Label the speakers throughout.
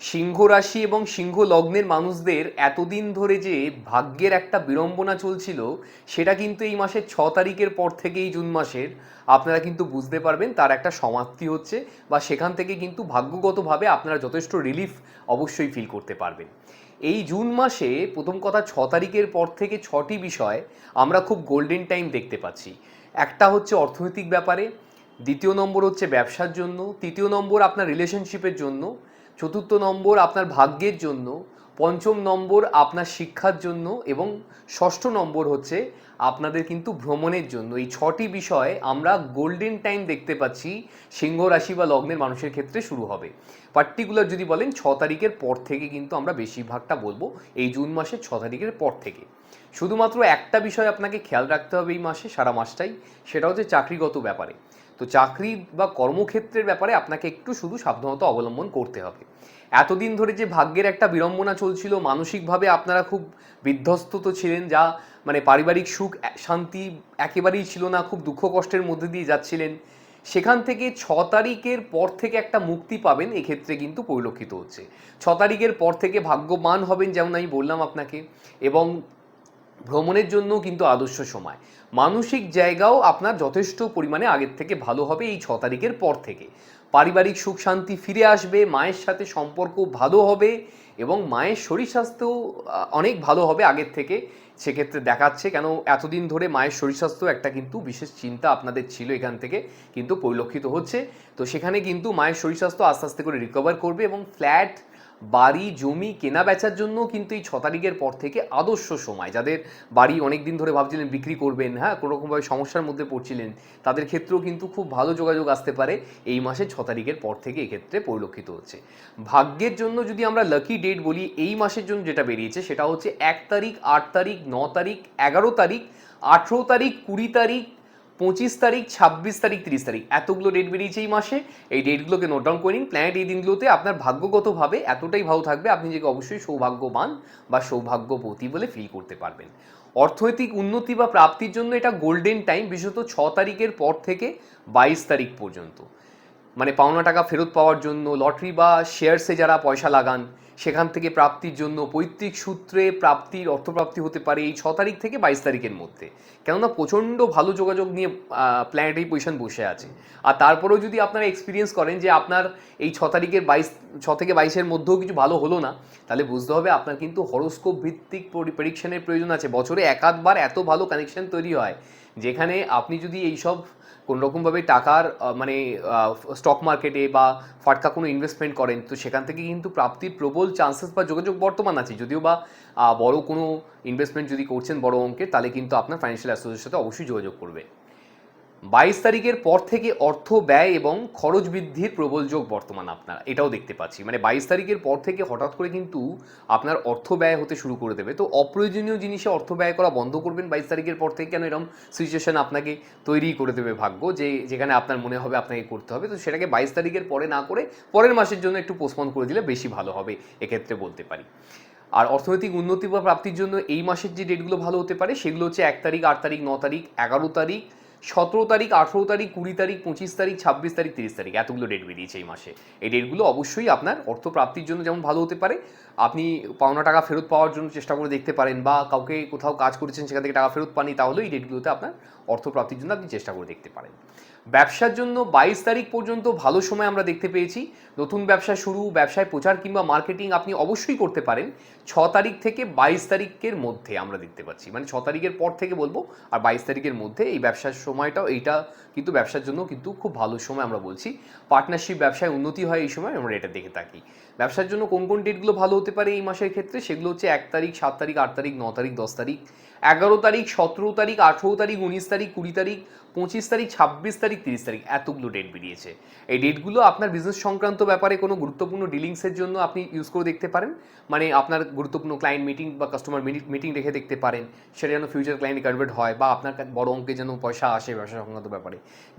Speaker 1: সিংহ রাশি এবং সিংহ লগ্নের মানুষদের এতদিন ধরে যে ভাগ্যের একটা বিড়ম্বনা চলছিল, সেটা কিন্তু এই মাসের ছ তারিখের পর থেকেই জুন মাসের। আপনারা কিন্তু বুঝতে পারবেন তার একটা সমাপ্তি হচ্ছে বা সেখান থেকে কিন্তু ভাগ্যগতভাবে আপনারা যথেষ্ট রিলিফ অবশ্যই ফিল করতে পারবেন। এই জুন মাসে প্রথম কথা ছ তারিখের পর থেকে ছটি বিষয় আমরা খুব গোল্ডেন টাইম দেখতে পাচ্ছি। একটা হচ্ছে অর্থনৈতিক ব্যাপারে, দ্বিতীয় নম্বর হচ্ছে ব্যবসার জন্য, তৃতীয় নম্বর আপনার রিলেশনশিপের জন্য চতুর্থ নম্বর আপনার ভাগ্যের জন্য, পঞ্চম নম্বর আপনার শিক্ষার জন্য এবং ষষ্ঠ নম্বর হচ্ছে আপনাদের কিন্তু ভ্রমণের জন্য। এই ছটি বিষয় আমরা গোল্ডেন টাইম দেখতে পাচ্ছি, সিংহ রাশি বা লগ্নের মানুষের ক্ষেত্রে শুরু হবে। পার্টিকুলার যদি বলেন, ছ তারিখের পর থেকে কিন্তু আমরা বেশিরভাগটা বলব এই জুন মাসের ছ তারিখের পর থেকে। শুধুমাত্র একটা বিষয় আপনাকে খেয়াল রাখতে হবে এই মাসে, সারা মাসটাই, সেটা হচ্ছে চাকরিগত ব্যাপারে। তো চাকরি বা কর্মক্ষেত্রের ব্যাপারে আপনাকে একটু শুধু সাবধানতা অবলম্বন করতে হবে। এতদিন ধরে যে ভাগ্যের একটা বিড়ম্বনা চলছিল, মানসিকভাবে আপনারা খুব বিধ্বস্ত তো ছিলেন, যা মানে পারিবারিক সুখ, শান্তি একেবারেই ছিল না, খুব দুঃখ কষ্টের মধ্যে দিয়ে যাচ্ছিলেন। সেখান থেকে ছ তারিখের পর থেকে একটা মুক্তি পাবেন, এক্ষেত্রে কিন্তু পরিলক্ষিত হচ্ছে। ছ তারিখের পর থেকে ভাগ্যবান হবেন যেমন আমি বললাম আপনাকে, এবং ভ্রমণের জন্য কিন্তু আদর্শ সময়। মানসিক জায়গাও আপনার যথেষ্ট পরিমাণে আগের থেকে ভালো হবে এই ছ তারিখের পর থেকে। পারিবারিক সুখ শান্তি ফিরে আসবে, মায়ের সাথে সম্পর্ক ভালো হবে এবং মায়ের শরীর স্বাস্থ্যও অনেক ভালো হবে আগের থেকে। সেক্ষেত্রে দেখাচ্ছে কেন এতদিন ধরে মায়ের শরীর স্বাস্থ্য একটা কিন্তু বিশেষ চিন্তা আপনাদের ছিল এখান থেকে, কিন্তু পরিলক্ষিত হচ্ছে। তো সেখানে কিন্তু মায়ের শরীর স্বাস্থ্য আস্তে আস্তে করে রিকভার করবে এবং ফ্ল্যাট বাড়ি, জমি, কেনা বেচার জন্য কিন্তু এই ছ তারিখের পর থেকে আদর্শ সময়। যাদের বাড়ি অনেক দিন ধরে ভাবছিলেন বিক্রি করবেন হ্যাঁ কোনো রকমভাবে সমস্যার মধ্যে পড়ছিলেন, তাদের ক্ষেত্রেও কিন্তু খুব ভালো যোগাযোগ আসতে পারে এই মাসের ছ তারিখের পর থেকে এক্ষেত্রে পরিলক্ষিত হচ্ছে। ভাগ্যের জন্য যদি আমরা লাকি ডেট বলি, এই মাসের জন্য যেটা বেরিয়েছে সেটা হচ্ছে এক তারিখ, আট তারিখ, ন তারিখ, এগারো তারিখ, আঠেরো তারিখ, কুড়ি তারিখ পঁচিশ তারিখ, ছাব্বিশ তারিখ, তিরিশ তারিখ। এতগুলো ডেট বেরিয়েছে এই মাসে। এই ডেটগুলোকে নোট ডাউন করে নিন। প্ল্যানেট এই দিনগুলোতে আপনার ভাগ্যগতভাবে এতটাই ভালো থাকবে, আপনি নিজেকে অবশ্যই সৌভাগ্যবান বা সৌভাগ্যবতী বলে ফিল করতে পারবেন। অর্থনৈতিক উন্নতি বা প্রাপ্তির জন্য এটা গোল্ডেন টাইম বিশেষত ছ তারিখের পর থেকে বাইশ তারিখ পর্যন্ত। মানে পাওনা টাকা ফেরত পাওয়ার জন্য লটারি বা শেয়ারসে যারা পয়সা লাগান সেখান থেকে প্রাপ্তির জন্য পৈতৃক সূত্রে প্রাপ্তির অর্থপ্রাপ্তি হতে পারে এই ছ তারিখ থেকে বাইশ তারিখের মধ্যে। কেননা প্রচণ্ড ভালো যোগাযোগ নিয়ে প্ল্যানেটারি পজিশন বসে আছে। আর তারপরেও যদি আপনারা এক্সপিরিয়েন্স করেন যে আপনার এই ছ তারিখের বাইশ, ছ থেকে বাইশের মধ্যেও কিছু ভালো হলো না, তাহলে বুঝতে হবে আপনার কিন্তু হরোস্কোপ ভিত্তিক প্রেডিকশনের প্রয়োজন আছে। বছরে একাধবার এত ভালো কানেকশন তৈরি হয়, যেখানে আপনি যদি এইসব কোনো রকমভাবে টাকার মানে স্টক মার্কেটে বা ফাটকা কোনো ইনভেস্টমেন্ট করেন, তো সেখান থেকে কিন্তু প্রাপ্তির প্রবল চান্সেস বা যোগাযোগ বর্তমান আছে। যদিও বা বড় কোনো ইনভেস্টমেন্ট যদি করছেন বড় অঙ্কের, তাহলে কিন্তু আপনার ফাইন্যান্সিয়াল অ্যাসোসিয়েশনের সাথে অবশ্যই যোগাযোগ করবে। বাইশ তারিখের পর থেকে অর্থ ব্যয় এবং খরচ বৃদ্ধির প্রবল যোগ বর্তমান আপনার। এটাও দেখতে পাচ্ছি। মানে বাইশ তারিখের পর থেকে হঠাৎ করে কিন্তু আপনার অর্থ ব্যয় হতে শুরু করে দেবে। তো অপ্রয়োজনীয় জিনিসে অর্থ ব্যয় করা বন্ধ করবেন বাইশ তারিখের পর থেকে কেন? এরকম সিচুয়েশন আপনাকে তৈরি করে দেবে ভাগ্য, যে যেখানে আপনার মনে হবে আপনাকে করতে হবে। তো সেটাকে বাইশ তারিখের পরে না করে পরের মাসের জন্য একটু পোস্টপন করে দিলে বেশি ভালো হবে, এক্ষেত্রে বলতে পারি। আর অর্থনৈতিক উন্নতি বা প্রাপ্তির জন্য এই মাসের যে ডেটগুলো ভালো হতে পারে, সেগুলো হচ্ছে এক তারিখ, আট তারিখ, ন তারিখ, এগারো তারিখ সতেরো তারিখ, আঠেরো তারিখ, কুড়ি তারিখ, পঁচিশ তারিখ, ছাব্বিশ তারিখ, তিরিশ তারিখ, এতগুলো ডেট বেরিয়েছে এই মাসে। এই ডেটগুলো অবশ্যই আপনার অর্থ প্রাপ্তির জন্য যেমন ভালো হতে পারে আপনি পাওনা টাকা ফেরত পাওয়ার জন্য চেষ্টা করে দেখতে পারেন বা কাউকে কোথাও কাজ করেছেন সেখান থেকে টাকা ফেরত পানি তাহলে এই ডেটগুলোতে আপনার অর্থ প্রাপ্তির জন্য আপনি চেষ্টা করে দেখতে পারেন। ব্যবসার জন্য বাইশ তারিখ পর্যন্ত ভালো সময় আমরা দেখতে পেয়েছি। নতুন ব্যবসা শুরু, ব্যবসায় প্রচার কিংবা মার্কেটিং আপনি অবশ্যই করতে পারেন। ছ তারিখ থেকে বাইশ তারিখের মধ্যে আমরা দেখতে পাচ্ছি। মানে ছ তারিখের পর থেকে বলব, আর বাইশ তারিখের মধ্যে এই ব্যবসার সময়টাও, এইটা কিন্তু ব্যবসার জন্য কিন্তু খুব ভালো সময় আমরা বলছি। পার্টনারশিপ ব্যবসায় উন্নতি হয় এই সময়, আমরা এটা দেখে থাকি। ব্যবসার জন্য কোন কোন ডেটগুলো ভালো হতে পারে এই মাসের ক্ষেত্রে, সেগুলো হচ্ছে এক তারিখ, সাত তারিখ, আট তারিখ, ন তারিখ, দশ তারিখ, এগারো তারিখ, সতেরো তারিখ, আঠেরো তারিখ, উনিশ তারিখ, কুড়ি তারিখ, পঁচিশ তারিখ, ছাব্বিশ তারিখ, তিরিশ তারিখ, এতগুলো ডেট বেরিয়েছে। এই ডেটগুলো আপনার বিজনেস সংক্রান্ত ব্যাপারে কোনো গুরুত্বপূর্ণ ডিলিংসের জন্য আপনি ইউজ করে দেখতে পারেন। মানে আপনার গুরুত্বপূর্ণ ক্লায়েন্ট মিটিং বা কাস্টমার মিটিং রেখে দেখতে পারেন। সেটা যেন ফিউচার ক্লায়েন্ট কনভার্ট হয় বা আপনার বড় অঙ্কে যেন পয়সা আসে ব্যবসা সংক্রান্ত ব্যাপারে।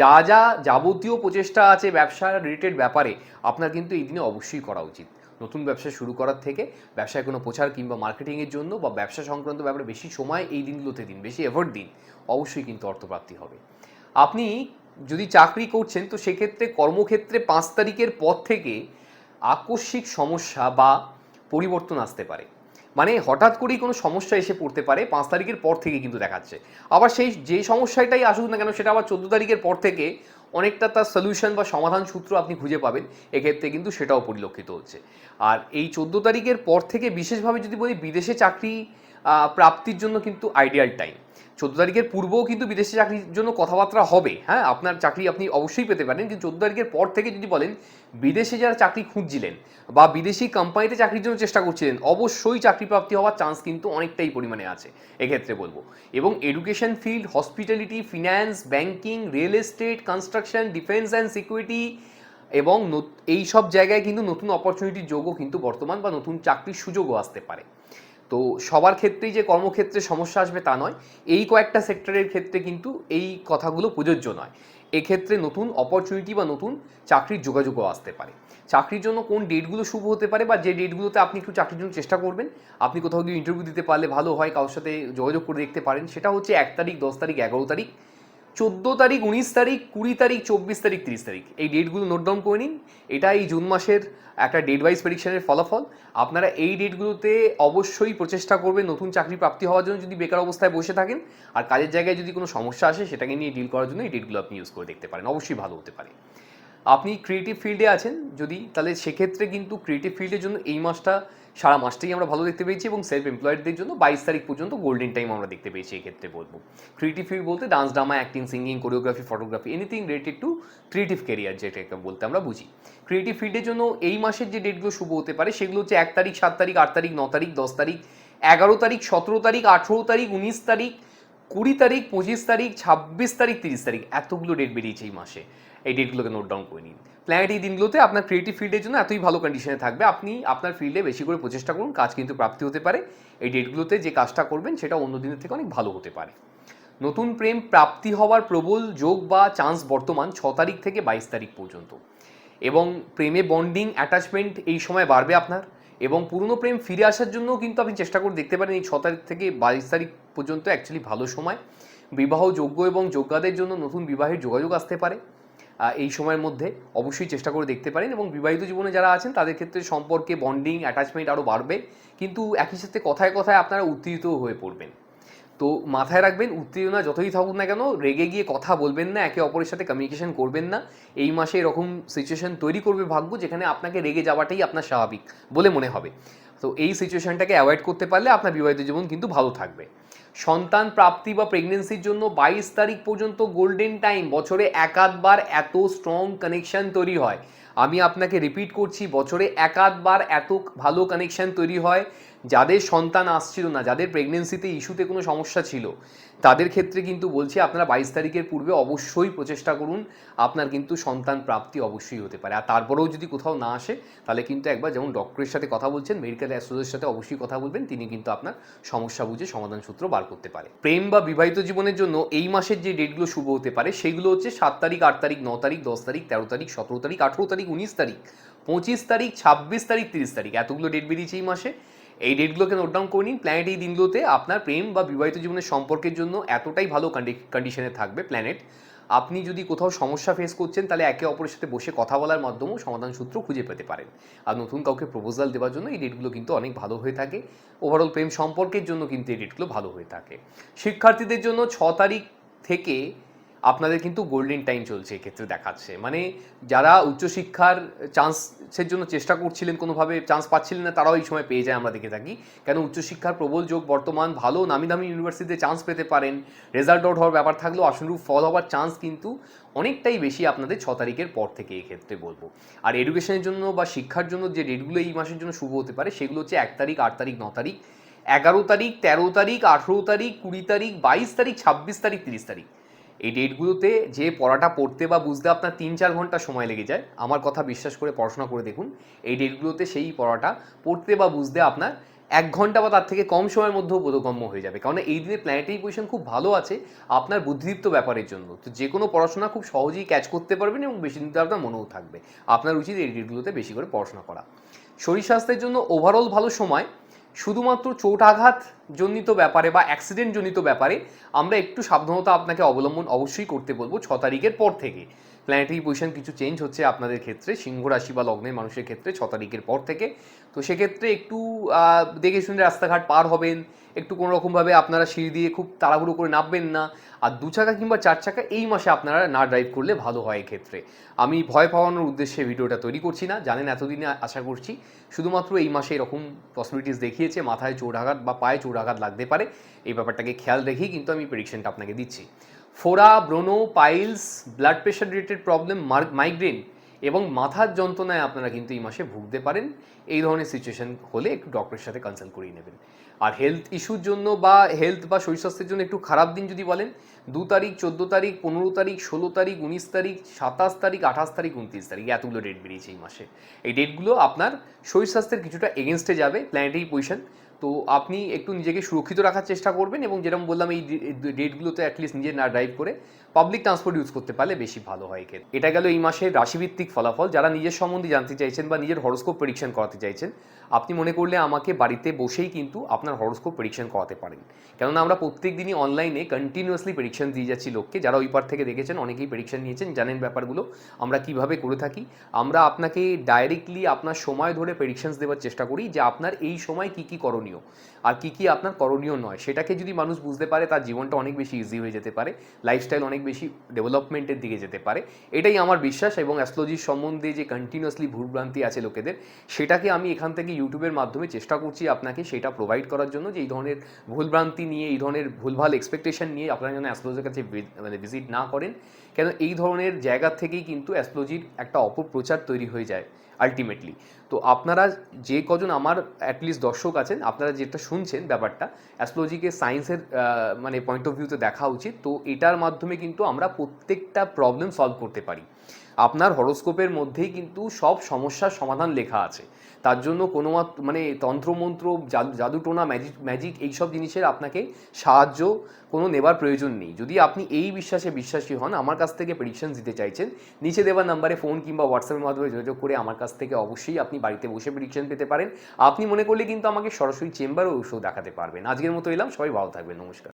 Speaker 1: যা যা যাবতীয় প্রচেষ্টা আছে ব্যবসা রিলেটেড ব্যাপারে, আপনার কিন্তু এই দিনে অবশ্যই করা উচিত। নতুন ব্যবসা শুরু করার থেকে ব্যবসায় কোনো প্রচার কিংবা মার্কেটিংয়ের জন্য বা ব্যবসা সংক্রান্ত ব্যাপারে বেশি সময় এই দিনগুলোতে দিন, বেশি এফোর্ট দিন, অবশ্যই কিন্তু অর্থপ্রাপ্তি হবে। আপনি যদি চাকরি করছেন, তো সেক্ষেত্রে কর্মক্ষেত্রে পাঁচ তারিখের পর থেকে আকস্মিক সমস্যা বা পরিবর্তন আসতে পারে। মানে হঠাৎ করেই কোনো সমস্যা এসে পড়তে পারে, পাঁচ তারিখের পর থেকে কিন্তু দেখাচ্ছে। আবার সেই, যে সমস্যাটাই আসুক না কেন, সেটা আবার চোদ্দ তারিখের পর থেকে অনেকটা তার সলিউশন বা সমাধান সূত্র আপনি খুঁজে পাবেন, এক্ষেত্রে কিন্তু সেটাও পরিলক্ষিত হচ্ছে। আর এই চোদ্দ তারিখের পর থেকে বিশেষভাবে যদি বলি, বিদেশে চাকরি প্রাপ্তির জন্য কিন্তু আইডিয়াল টাইম চোদ্দ তারিখের পূর্বেও কিন্তু বিদেশে চাকরির জন্য কথাবার্তা হবে হ্যাঁ? আপনার চাকরি আপনি অবশ্যই পেতে পারেন, কিন্তু চোদ্দ তারিখের পর থেকে যদি বলেন, বিদেশে যারা চাকরি খুঁজছিলেন বা বিদেশি কোম্পানিতে চাকরির জন্য চেষ্টা করছিলেন, অবশ্যই চাকরি প্রাপ্তি হওয়ার চান্স কিন্তু অনেকটাই পরিমাণে আছে, এক্ষেত্রে বলব। এবং education field hospitality finance banking real estate construction defence and security এবং এই সব জায়গায় কিন্তু নতুন অপরচুনিটির যোগও কিন্তু বর্তমান বা নতুন চাকরির সুযোগও আসতে পারে। তো সবার ক্ষেত্রেই যে কর্মক্ষেত্রে সমস্যা আসবে তা নয়, এই কয়েকটা সেক্টরের ক্ষেত্রে কিন্তু এই কথাগুলো প্রযোজ্য নয়। এক্ষেত্রে নতুন অপরচুনিটি বা নতুন চাকরির যোগাযোগও আসতে পারে। চাকরির জন্য কোন ডেটগুলো শুভ হতে পারে বা যে ডেটগুলোতে আপনি একটু চাকরির জন্য চেষ্টা করবেন, আপনি কোথাও গিয়ে ইন্টারভিউ দিতে পারলে ভালো হয়, কারোর সাথে যোগাযোগ করে দেখতে পারেন, সেটা হচ্ছে এক তারিখ, দশ তারিখ, এগারো তারিখ। চোদ্দ তারিখ, উনিশ তারিখ, কুড়ি তারিখ, চব্বিশ তারিখ, তিরিশ তারিখ। এই ডেটগুলো নোট ডাউন করে নিন। এটা এই জুন মাসের একটা ডেট ওয়াইজ প্রেডিকশনের ফলাফল। আপনারা এই ডেটগুলোতে অবশ্যই প্রচেষ্টা করবেন নতুন চাকরি প্রাপ্তি হওয়ার জন্য যদি বেকার অবস্থায় বসে থাকেন। আর কাজের জায়গায় যদি কোনো সমস্যা আসে, সেটাকে নিয়ে ডিল করার জন্য এই ডেটগুলো আপনি ইউজ করে দেখতে পারেন। অবশ্যই ভালো হতে পারে। আপনি ক্রিয়েটিভ ফিল্ডে আছেন, যদি তাহলে সেক্ষেত্রে কিন্তু ক্রিয়েটিভ ফিল্ডের জন্য এই মাসটা সারা মাসটাই আমরা ভালো দেখতে পেয়েছি এবং সেলফ এমপ্লয়েডদের জন্য বাইশ তারিখ পর্যন্ত গোল্ডেন টাইম আমরা দেখতে পেয়েছি এই ক্ষেত্রে বলব। ক্রিয়েটিভ ফিল্ড বলতে dance drama acting singing choreography photography anything related to creative career যেটাকে বলতে আমরা বুঝি। ক্রিয়েটিভ ফিল্ডের জন্য এই মাসের যে ডেটগুলো শুভ হতে পারে সেগুলো হচ্ছে এক তারিখ, সাত তারিখ, আট তারিখ, ন তারিখ, দশ তারিখ, এগারো তারিখ, সতেরো তারিখ, আঠেরো তারিখ, উনিশ তারিখ, কুড়ি তারিখ, পঁচিশ তারিখ, ছাব্বিশ তারিখ, তিরিশ তারিখ, এতগুলো ডেট বেরিয়েছে এই মাসে। এই ডেটগুলোকে নোট ডাউন করে নিন। প্ল্যানেট এই দিনগুলোতে আপনার ক্রিয়েটিভ ফিল্ডের জন্য এতই ভালো কন্ডিশনে থাকবে, আপনি আপনার ফিল্ডে বেশি করে প্রচেষ্টা করুন, কাজ কিন্তু প্রাপ্তি হতে পারে। এই ডেটগুলোতে যে কাজটা করবেন, সেটা অন্য দিনের থেকে অনেক ভালো হতে পারে। নতুন প্রেম প্রাপ্তি হওয়ার প্রবল যোগ বা চান্স বর্তমান ছ তারিখ থেকে বাইশ তারিখ পর্যন্ত। এবং প্রেমে বন্ডিং অ্যাটাচমেন্ট এই সময় বাড়বে আপনার। এবং পুরনো প্রেম ফিরে আসার জন্য কিন্তু আপনি চেষ্টা করে দেখতে পারেন এই ছ তারিখ থেকে বাইশ তারিখ পর্যন্ত অ্যাকচুয়ালি ভালো সময়। বিবাহ যোগ্য এবং যোগ্যাদের জন্য নতুন বিবাহের যোগাযোগ আসতে পারে। এই সময়ের মধ্যে অবশ্যই চেষ্টা করে দেখতে পারেন এবং বিবাহিত জীবনে যারা আছেন, তাদের ক্ষেত্রে সম্পর্কে বন্ডিং অ্যাটাচমেন্ট আরও বাড়বে। কিন্তু একই সাথে কথায় কথায় আপনারা উত্তেজিত হয়ে পড়বেন। তো মাথায় রাখবেন, উত্তেজনা যতই থাকুক না কেন, রেগে গিয়ে কথা বলবেন না, একে অপরের সাথে কমিউনিকেশন করবেন না। এই মাসে এরকম সিচুয়েশন তৈরি করবে ভাগ্য, যেখানে আপনাকে রেগে যাওয়াটাই আপনার স্বাভাবিক বলে মনে হবে। তো এই সিচুয়েশনটাকে অ্যাভয়েড করতে পারলে আপনার বিবাহিত জীবন কিন্তু ভালো থাকবে। সন্তান প্রাপ্তি বা প্রেগনেন্সির জন্য বাইশ তারিখ পর্যন্ত গোল্ডেন টাইম বছরে একাধবার এত স্ট্রং কানেকশন তৈরি হয়। আমি আপনাকে রিপিট করছি, বছরে একাধবার এত ভালো কানেকশন তৈরি হয়। যাদের সন্তান আসছিল না, যাদের প্রেগনেন্সিতে ইস্যুতে কোনো সমস্যা ছিল, তাদের ক্ষেত্রে কিন্তু বলছি আপনারা বাইশ তারিখের পূর্বে অবশ্যই প্রচেষ্টা করুন, আপনার কিন্তু সন্তান প্রাপ্তি অবশ্যই হতে পারে। আর তারপরেও যদি কোথাও না আসে, তাহলে কিন্তু একবার যেমন ডক্টরের সাথে কথা বলছেন মেডিকেল অ্যাসোসিয়েটের সাথে অবশ্যই কথা বলবেন, তিনি কিন্তু আপনার সমস্যা বুঝে সমাধান সূত্র বার করতে পারে। প্রেম বা বিবাহিত জীবনের জন্য এই মাসের যে ডেটগুলো শুভ হতে পারে, সেগুলো হচ্ছে সাত তারিখ, আট তারিখ, ন তারিখ, দশ তারিখ, তেরো তারিখ, সতেরো তারিখ, আঠেরো তারিখ, উনিশ তারিখ, পঁচিশ তারিখ, ছাব্বিশ তারিখ, তিরিশ তারিখ, এতগুলো ডেট বেরিয়েছে এই মাসে। এই ডেটগুলোকে নোট ডাউন করে নিন প্ল্যানেট এই দিনগুলোতে আপনার প্রেম বা বিবাহিত জীবনের সম্পর্কের জন্য এতটাই ভালো কন্ডিশনে থাকবে প্ল্যানেট আপনি যদি কোথাও সমস্যা ফেস করছেন, তাহলে একে অপরের সাথে বসে কথা বলার মাধ্যমেও সমাধান সূত্র খুঁজে পেতে পারেন। আর নতুন কাউকে প্রপোজাল দেওয়ার জন্য এই ডেটগুলো কিন্তু অনেক ভালো হয়ে থাকে। ওভারঅল প্রেম সম্পর্কের জন্য কিন্তু এই ডেটগুলো ভালো হয়ে থাকে। শিক্ষার্থীদের জন্য ছ তারিখ থেকে আপনাদের কিন্তু গোল্ডেন টাইম চলছে এক্ষেত্রে দেখাচ্ছে। মানে যারা উচ্চশিক্ষার চান্সের জন্য চেষ্টা করছিলেন, কোনোভাবে চান্স পাচ্ছিলেন না, তারাও এই সময় পেয়ে যায় আমরা দেখে থাকি। কেন উচ্চশিক্ষার প্রবল যোগ বর্তমান ভালো নামি দামি ইউনিভার্সিটিতে চান্স পেতে পারেন। রেজাল্ট আউট হওয়ার ব্যাপার থাকলেও আসনরূপ ফল হওয়ার চান্স কিন্তু অনেকটাই বেশি আপনাদের ছ তারিখের পর থেকে এক্ষেত্রে বলব। আর এডুকেশনের জন্য বা শিক্ষার জন্য যে ডেটগুলো এই মাসের জন্য শুভ হতে পারে, সেগুলো হচ্ছে এক তারিখ, আট তারিখ, ন তারিখ, এগারো তারিখ, তেরো তারিখ, আঠেরো তারিখ, কুড়ি তারিখ, বাইশ তারিখ, ছাব্বিশ তারিখ, তিরিশ তারিখ। এই ডেটগুলোতে যে পড়াটা পড়তে বা বুঝতে আপনার তিন চার ঘণ্টা সময় লেগে যায়, আমার কথা বিশ্বাস করে পড়াশোনা করে দেখুন, এই ডেটগুলোতে সেই পড়াটা পড়তে বা বুঝতে আপনার এক ঘণ্টা বা তার থেকে কম সময়ের মধ্যেও বোধগম্য হয়ে যাবে। কারণ এই দিনে প্ল্যানেটারি পজিশন খুব ভালো আছে, আপনার বুদ্ধিদীপ্ত ব্যাপারের জন্য। তো যে কোনো পড়াশোনা খুব সহজেই ক্যাচ করতে পারবেন এবং বেশি দিন আপনার মনেও থাকবে। আপনার উচিত এই ডেটগুলোতে বেশি করে পড়াশোনা করা। শরীর স্বাস্থ্যের জন্য ওভারঅল ভালো সময় শুধুমাত্র চোট আঘাত জনিত ব্যাপারে বা অ্যাক্সিডেন্ট জনিত ব্যাপারে আমরা একটু সাবধানতা আপনাকে অবলম্বন অবশ্যই করতে বলব ছ তারিখের পর থেকে। প্ল্যানেটারি পজিশন কিছু চেঞ্জ হচ্ছে আপনাদের ক্ষেত্রে। সিংহ রাশি বা লগ্নের মানুষের ক্ষেত্রে ছ তারিখের পর থেকে। তো সেক্ষেত্রে একটু দেখে শুনে রাস্তাঘাট পার হবেন। একটু কোনো রকমভাবে আপনারা সিঁড়ি দিয়ে খুব তাড়াহুড়ো করে নামবেন না। আর দু চাকা কিংবা চার চাকা এই মাসে আপনারা না ড্রাইভ করলে ভালো হয় এক্ষেত্রে। আমি ভয় পাওয়ানোর উদ্দেশ্যে ভিডিওটা তৈরি করছি না। জানেন এতদিনে আশা করছি শুধুমাত্র এই মাসে এরকম পসিবিলিটিস দেখিয়েছে। মাথায় চোরাঘাত বা পায়ে চোরাঘাত লাগতে পারে। এই ব্যাপারটাকে খেয়াল রেখেই কিন্তু আমি প্রেডিকশনটা আপনাকে দিচ্ছি। ফোরা, ব্রোনো, piles, blood pressure related problem migraine এবং মাথার যন্ত্রণায় আপনারা কিন্তু এই মাসে ভুগতে পারেন। এই ধরনের সিচুয়েশন হলে একটু ডক্টরের সাথে কনসাল্ট করিয়ে নেবেন। আর হেলথ ইস্যুর জন্য বা হেলথ বা শরীর স্বাস্থ্যের জন্য একটু খারাপ দিন যদি বলেন, দু তারিখ, চোদ্দ তারিখ, পনেরো তারিখ, ষোলো তারিখ, উনিশ তারিখ, সাতাশ তারিখ, আঠাশ তারিখ, উনত্রিশ তারিখ এতগুলো ডেট বেরিয়েছে এই মাসে। এই ডেটগুলো আপনার শরীর স্বাস্থ্যের কিছুটা এগেনস্টে যাবে প্ল্যানেটারি পজিশন তো আপনি একটু নিজেকে সুরক্ষিত রাখার চেষ্টা করবেন এবং যেরকম বললাম এই ডেটগুলোতে অ্যাটলিস্ট নিজে না ড্রাইভ করে পাবলিক ট্রান্সপোর্ট ইউজ করতে পারলে বেশি ভালো হয় এক্ষেত্রে। এটা গেল এই মাসের রাশিভিত্তিক ফলাফল। যারা নিজের সম্বন্ধে জানতে চাইছেন বা নিজের হরস্কোপ প্রেডিকশন করাতে চাইছেন আপনি মনে করলে আমাকে বাড়িতে বসেই কিন্তু আপনার হরস্কোপ প্রেডিকশন করাতে পারেন। কেননা আমরা প্রত্যেক দিনই অনলাইনে কন্টিনিউয়াসলি প্রেডিকশন দিয়ে যাচ্ছি লোককে। যারা ওই পার থেকে দেখেছেন, অনেকেই প্রেডিকশন নিয়েছেন, জানেন ব্যাপারগুলো, আমরা কীভাবে করে থাকি। আমরা আপনাকে ডাইরেক্টলি আপনার সময় ধরে প্রেডিকশনস দেওয়ার চেষ্টা করি যে আপনার এই সময় কি কি করণীয়। আর কি কি আপনার করণীয় নয়, সেটাকে যদি মানুষ বুঝতে পারে, তার জীবনটা অনেক বেশি ইজি হয়ে যেতে পারে লাইফস্টাইল অনেক বেশি ডেভেলপমেন্টের দিকে যেতে পারে। এটাই আমার বিশ্বাস এবং অ্যাস্ট্রোলজির সম্বন্ধে যে কন্টিনিউয়াসলি ভুলভ্রান্তি আছে লোকেদের, সেটাকে আমি এখান থেকে ইউটিউবের মাধ্যমে চেষ্টা করছি আপনাকে সেটা প্রোভাইড করার জন্য যে এই ধরনের ভুলভ্রান্তি নিয়ে, এই ধরনের ভুলভাল এক্সপেকটেশন নিয়ে আপনারা যেন অ্যাস্ট্রোলজির কাছে মানে ভিজিট না করেন। কেন এই ধরনের জায়গা থেকেই কিন্তু অ্যাস্ট্রোলজির একটা অপপ্রচার তৈরি হয়ে যায় আলটিমেটলি তো আপনারা যে কজন আমার অ্যাটলিস্ট দর্শক আছেন, আপনারা যেটা শুনছেন ব্যাপারটা অ্যাস্ট্রোলজিকে সায়েন্সের মানে পয়েন্ট অফ ভিউতে দেখা উচিত। তো এটার মাধ্যমে কিন্তু আমরা প্রত্যেকটা প্রবলেম সলভ করতে পারি। আপনার হরোস্কোপের মধ্যেই কিন্তু সব সমস্যার সমাধান লেখা আছে। তার জন্য কোনো মানে তন্ত্রমন্ত্র, জাদু, জাদুটোনা ম্যাজিক ম্যাজিক এইসব জিনিসের আপনাকে সাহায্য কোনো নেবার প্রয়োজন নেই। যদি আপনি এই বিশ্বাসে বিশ্বাসী হন, আমার কাছ থেকে প্রেডিকশন দিতে চাইছেন, নিচে দেওয়া নাম্বারে ফোন কিংবা হোয়াটসঅ্যাপের মাধ্যমে যোগাযোগ করে আমার কাছ থেকে অবশ্যই আপনি বাড়িতে বসে প্রেডিকশন পেতে পারেন। আপনি মনে করলে কিন্তু আমাকে সরাসরি চেম্বারও ওষুধ দেখাতে পারবেন। আজকের মতো এলাম, সবাই ভালো থাকবেন, নমস্কার।